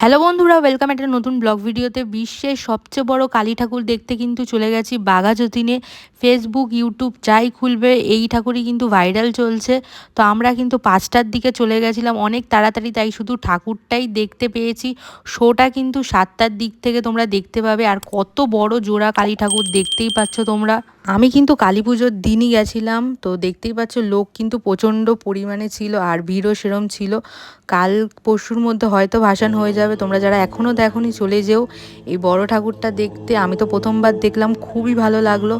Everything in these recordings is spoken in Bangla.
হ্যালো বন্ধুরা ওয়েলকাম একটা নতুন ব্লগ ভিডিওতে বিশ্বের সবচেয়ে বড় কালী ঠাকুর দেখতে কিন্তু চলে গেছি বাঘাযতীনে ফেসবুক ইউটিউব যাই খুলবে, এই ঠাকুরই কিন্তু ভাইরাল চলছে। তো আমরা কিন্তু পাঁচটার দিকে চলে গেছিলাম, অনেক তাড়াতাড়ি তাই শুধু ঠাকুরটাই দেখতে পেয়েছি। শোটা কিন্তু সাতটার দিক থেকে তোমরা দেখতে পাবে, আর কত বড় জোড়া কালী ঠাকুর দেখতেই পাচ্ছ তোমরা। আমি কিন্তু কালী পুজোর দিনই গেছিলাম, তো দেখতেই পাচ্ছ লোক কিন্তু প্রচণ্ড পরিমাণে ছিল আর ভিড়ও সেরম ছিল। কাল পরশুর মধ্যে হয়তো ভাসান হয়ে যাবে, তোমরা যারা এখনও দেখনি চলে যেও। এই বড় ঠাকুরটা দেখতে আমি তো প্রথমবার দেখলাম, খুবই ভালো লাগল।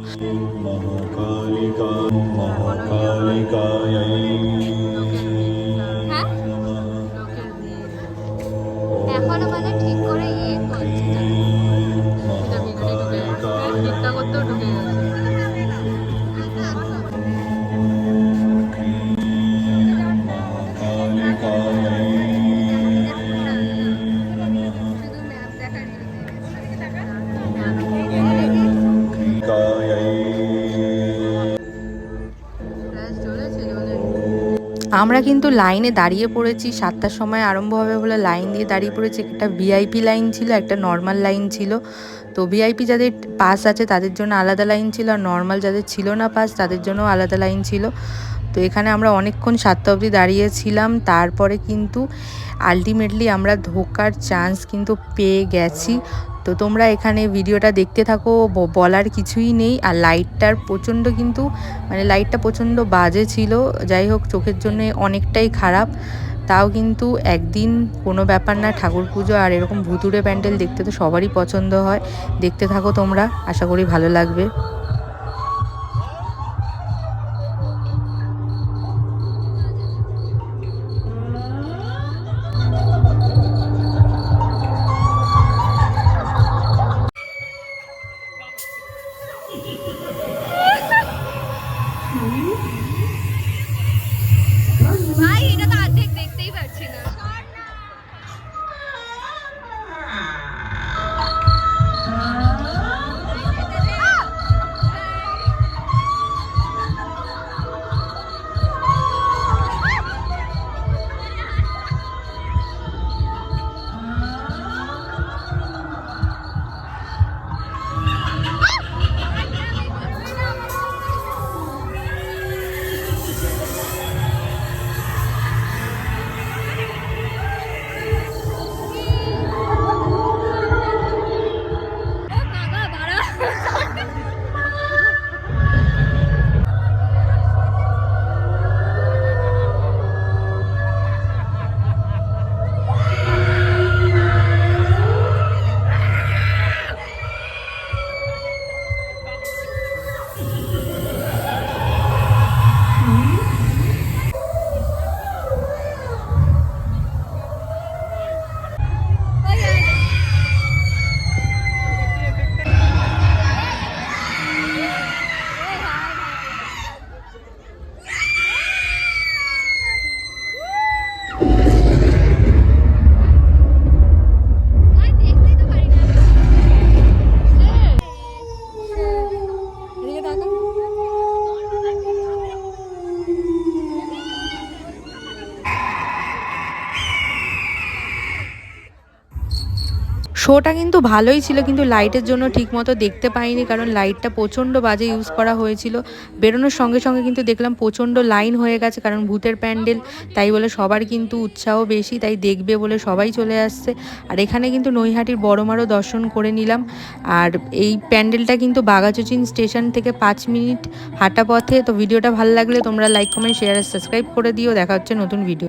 আমরা কিন্তু লাইনে দাঁড়িয়ে পড়েছি, সাতটার সময় আরম্ভ হবে বলে লাইন দিয়ে দাঁড়িয়ে পড়েছি। একটা ভিআইপি লাইন ছিল, একটা নর্মাল লাইন ছিল। তো ভিআইপি যাদের পাস আছে তাদের জন্য আলাদা লাইন ছিল, আর নর্মাল যাদের ছিল না পাস তাদের জন্য আলাদা লাইন ছিল। তো এখানে আমরা অনেকক্ষণ সাতটা অবধি দাঁড়িয়েছিলাম, তারপরে কিন্তু আলটিমেটলি আমরা ধোকার চান্স কিন্তু পেয়ে গেছি। তো তোমরা এখানে ভিডিওটা দেখতে থাকো বলার কিছুই নেই। আর লাইটটার প্রচণ্ড কিন্তু মানে লাইটটা প্রচণ্ড বাজে ছিল। যাই হোক, চোখের জন্য অনেকটাই খারাপ। তাও কিন্তু একদিন কোনো ব্যাপার না, ঠাকুর পুজো আর এরকম ভুতুরে প্যান্ডেল দেখতে তো সবারই পছন্দ হয়। দেখতে থাকো তোমরা, আশা করি ভালো লাগবে। Mm-hmm. শোটা কিন্তু ভালোই ছিল, কিন্তু লাইটের জন্য ঠিকমতো দেখতে পাইনি, কারণ লাইটটা প্রচণ্ড বাজে ইউজ করা হয়েছিল। বেরোনোর সঙ্গে সঙ্গে কিন্তু দেখলাম প্রচণ্ড লাইন হয়ে গেছে, কারণ ভূতের প্যান্ডেল, তাই বলে সবার কিন্তু উৎসাহ বেশি, তাই দেখবে বলে সবাই চলে আসছে। আর এখানে কিন্তু নৈহাটির বড়মারও দর্শন করে নিলাম। আর এই প্যান্ডেলটা কিন্তু বাগাচুচিন স্টেশন থেকে পাঁচ মিনিট হাঁটা পথে, তো ভিডিওটা ভালো লাগলে তোমরা লাইক কমেন্ট শেয়ার আর সাবস্ক্রাইব করে দিও। দেখা হচ্ছে নতুন ভিডিও